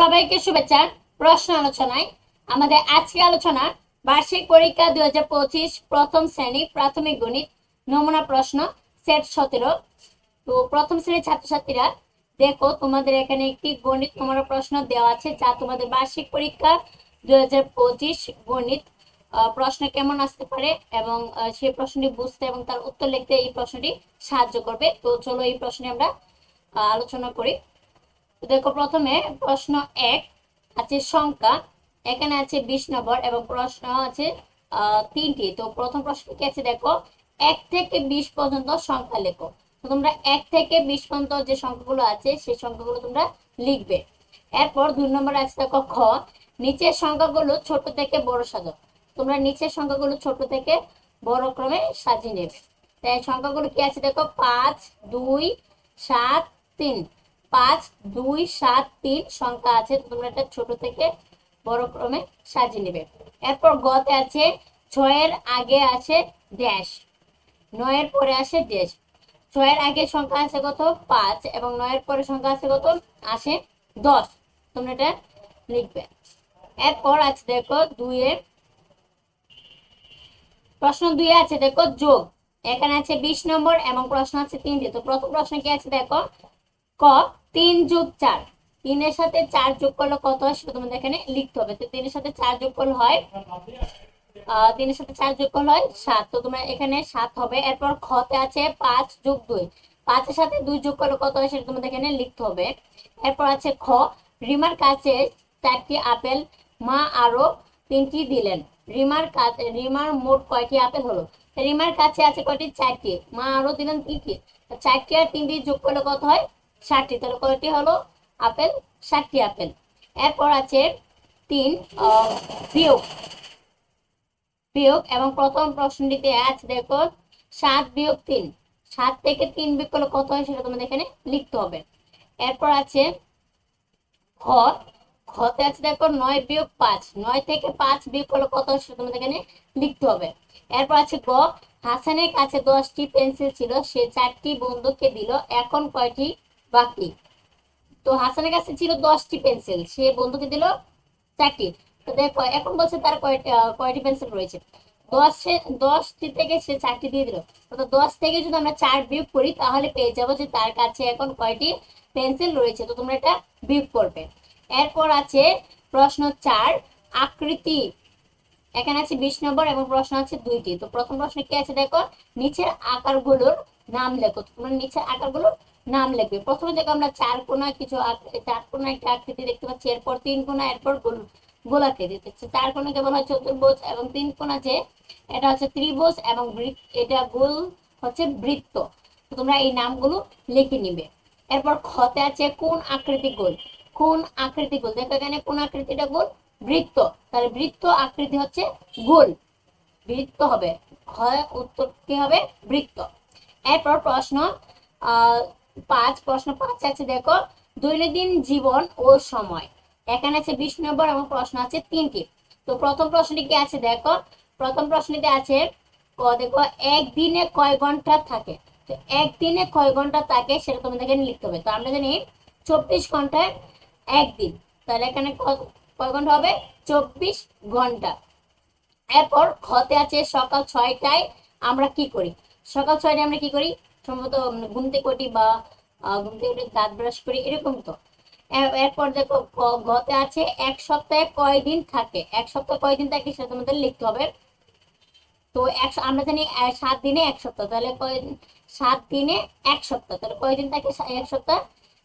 সবাইকে শুভেচ্ছা, প্রশ্ন আলোচনায়। আমাদের আজকে আলোচনা, বার্ষিক পরীক্ষা দুই হাজার পঁচিশ প্রথম শ্রেণি প্রাথমিক গণিত নমুনা প্রশ্ন, সেট সতেরো। তো প্রথম শ্রেণির ছাত্রছাত্রীরা, দেখো তোমাদের এখানে একটি গণিত নমুনা প্রশ্ন দেওয়া আছে, যা তোমাদের বার্ষিক পরীক্ষা দুই হাজার পঁচিশ গণিত প্রশ্ন কেমন আসতে পারে এবং সেই প্রশ্নটি বুঝতে এবং তার উত্তর লিখতে এই প্রশ্নটি সাহায্য করবে। তো চলো এই প্রশ্নে আমরা আলোচনা করি। দেখো প্রথমে প্রশ্ন এক আছে সংখ্যা, এখানে আছে বিশ নম্বর এবং প্রশ্ন আছে তিনটি। তো প্রথম প্রশ্ন কি আছে দেখো? এক থেকে বিশ পর্যন্ত সংখ্যা লেখো। তো তোমরা এক থেকে বিশ পর্যন্ত যে সংখ্যাগুলো আছে, সেই সংখ্যাগুলো তোমরা লিখবে। এরপর দুই নম্বর আছে দেখো খ, নিচের সংখ্যাগুলো ছোট থেকে বড় সাজো তোমরা নিচের সংখ্যাগুলো ছোট থেকে বড় ক্রমে সাজিয়ে নেবে। তাই সংখ্যাগুলো কি আছে দেখো? পাঁচ, দুই, সাত, তিন। পাঁচ, দুই, সাত, তিন সংখ্যা আছে তোমরা এটা ছোট থেকে বড় ক্রমে সাজিয়ে নেবে। এরপর গতে আছে, ছয়ের আগে আছে ড্যাশ, নয়ের পরে আসে ড্যাশ। ছয়ের আগে সংখ্যা আছে কত? পাঁচ, এবং নয়ের পরে সংখ্যা আছে কত? আসে দশ। তোমরা এটা লিখবে। এরপর আছে দেখো দুইয়ের, প্রশ্ন দুই আছে দেখো যোগ। এখানে আছে বিশ নম্বর এবং প্রশ্ন আছে তিনটি। তো প্রথম প্রশ্ন কি আছে দেখো? ক তিন যোগ চার। তিনের সাথে চার যোগ করলে কত হয় সেটা তোমাদের এখানে লিখতে হবে। তো তিনের সাথে চার যোগ করলে হয় তিনের সাথে চার যোগ করলে হয় সাত। তো তোমরা এখানে সাত হবে। এরপর খতে আছে পাঁচ যোগ দুই। পাঁচের সাথে দুই যোগ করলে কত হয় সেটা তোমাদের এখানে লিখতে হবে। এরপর আছে খ। রিমার কাছে চারটি আপেল মা আরও তিনটি দিলেন। রিমার কাছে রিমার মোট কয়টি আপেল হলো? রিমার কাছে আছে কয়টি? চারটি। মা আরও দিলেন তিনটি। চারটি আর তিনটি যোগ করলে কত হয়? ষাটটি। তাহলে কয়টি হলো? আপেল, ষাটটি আপেল। এরপর আছে তিন বিয়োগ। বিয়োগ এবং প্রথম প্রশ্নটিতে আছে, দেখো, সাত বিয়োগ তিন। সাত থেকে তিন বিয়োগ করলে কত হয় সেটা তোমাদের এখানে লিখতে হবে। এরপর আছে খ খতে আছে, দেখো, নয় বিয়োগ পাঁচ। নয় থেকে পাঁচ বিয়োগ করলে কত হয় সেটা তোমাদের এখানে লিখতে হবে। এরপর আছে গ। হাসানের কাছে দশটি পেন্সিল ছিল, সে চারটি বন্ধুকে দিল। এখন কয়টি? বাকি। তো হাসানের কাছে ছিল দশটি পেন্সিল সে বন্ধুকে দিল চারটি। তো দেখো, এখন বলছে তার কয়টি কয়টি পেন্সিল রয়েছে? দশে, দশটি থেকে সে চারটি দিয়ে দিল। তো দশ থেকে যদি আমরা চার বিয়োগ করি, তাহলে পেয়ে যাব যে তার কাছে এখন কয়টি পেন্সিল রয়েছে? তো তোমরা এটা বিয়োগ করবে। এরপর আছে প্রশ্ন চার, আকৃতি। এখানে আছে বিশ নম্বর এবং প্রশ্ন আছে দুইটি। তো প্রথম প্রশ্ন কি আছে দেখো? নিচের আকারগুলোর নাম লেখো। তোমরা নিচের আকারগুলোর নাম লিখবে। প্রথমে দেখো আমরা চার কোনা কিছু চার কোনা একটা আকৃতি দেখতে পাচ্ছি এরপর তিন কোনা এরপর গোল- গোলাকৃতি চার কোনাকে বলা হয় চতুর্ভুজ এবং তিন কোনা যে এটা হচ্ছে ত্রিভুজ এবং এটা গোল হচ্ছে বৃত্ত। তোমরা এই নামগুলো লিখে নিবে। এরপর খতে আছে কোন আকৃতি গোল? কোন আকৃতি গোল? দেখো এখানে কোন আকৃতিটা গোল? বৃত্ত। তাহলে বৃত্ত আকৃতি হচ্ছে গোল। বৃত্ত হবে। ক্ষয় উত্তর কি হবে? বৃত্ত। এরপর প্রশ্ন আহ, পাঁচ প্রশ্ন পাঁচ আছে, দেখো। দৈনন্দিন জীবন ও সময়। এখানে আছে বিশ নম্বর এবং প্রশ্ন আছে তিনটি। তো প্রথম প্রশ্নটি কি আছে, দেখো? প্রথম প্রশ্নটি আছে দেখো, একদিনে কয় ঘণ্টা থাকে? তো একদিনে কয় ঘণ্টা থাকে সেটা তোমাদেরকে লিখতে হবে। তো আমরা জানি চব্বিশ ঘন্টায় একদিন। তাহলে এখানে কয় ঘণ্টা হবে? চব্বিশ ঘণ্টা। এরপর খতে আছে সকাল ছয়টায় আমরা কি করি? সকাল ছয়টায় আমরা কি করি? সম্ভবত ঘুম থেকে বা ঘুম থেকে দাঁত ব্রাশ করি, এরকম তো। এরপর দেখো গতে আছে এক সপ্তাহে কয়দিন থাকে? এক সপ্তাহে কয়দিন থাকে সেটা তোমাদের লিখতে হবে। তো এক আমরা জানি সাত দিনে এক সপ্তাহ, তাহলে কয় সাত দিনে এক সপ্তাহ, তাহলে কয়দিন থাকে এক সপ্তাহ?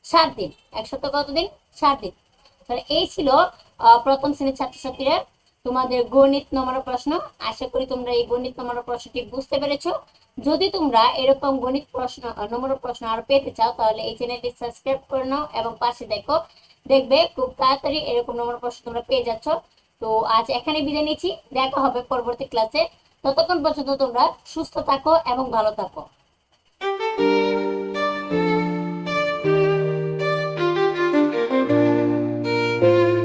সাত দিন। এক সপ্তাহ কতদিন সাত দিন। তাহলে এই ছিল প্রথম শ্রেণির ছাত্রছাত্রীরা তোমাদের গণিত নম্বর প্রশ্ন, আশা করি তোমরা এই গণিত নম্বর প্রশ্নটি বুঝতে পেরেছ। যদি তোমরা এরকম গণিত প্রশ্ন, নম্বর প্রশ্ন আরও পেতে চাও, তাহলে এই চ্যানেলটি সাবস্ক্রাইব করে নাও এবং পাশে দেখো, দেখবে খুব তাড়াতাড়ি এরকম নম্বর প্রশ্ন তোমরা পেয়ে যাচ্ছ। তো আজ এখানে বিদায় নিচ্ছি। দেখা হবে পরবর্তী ক্লাসে। ততক্ষণ পর্যন্ত তোমরা সুস্থ থাকো এবং ভালো থাকো।